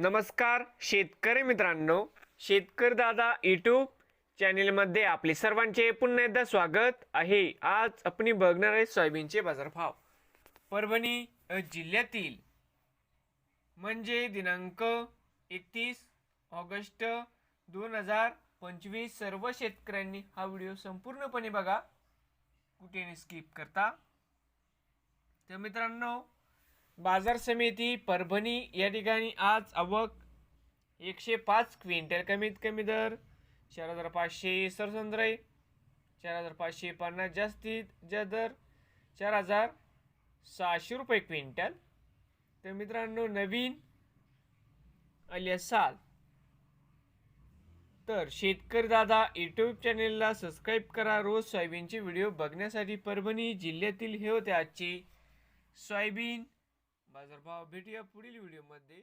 नमस्कार शेतकरी मित्रांनो शेतकरी दादा यूट्यूब चॅनेलमध्ये आपले सर्वांचे पुन्हा एकदा स्वागत आहे. आज आपण बघणार आहे सोयाबीनचे बाजारभाव. परभणी जिल्ह्यातील म्हणजे दिनांक एकतीस ऑगस्ट दोन हजार पंचवीस सर्व शेतकऱ्यांनी हा व्हिडिओ संपूर्णपणे बघा. कुठे स्किप करता. तर मित्रांनो बाजार समिती परभणी या ठिकाणी आज आवक एकशे पाच क्विंटल कमीत कमी दर चार हजार पाचशे सरसंद्र चार हजार पाचशे पन्नास जास्तीत ज्या दर चार हजार सहाशे रुपये क्विंटल. तर मित्रांनो नवीन आली असाल तर शेतकरी दादा यूट्यूब चॅनेलला सबस्क्राईब करा. रोज सोयाबीनचे व्हिडिओ बघण्यासाठी परभणी जिल्ह्यातील हे होते आजचे सोयाबीन बाजारभाव भेटूया पुढील व्हिडिओमध्ये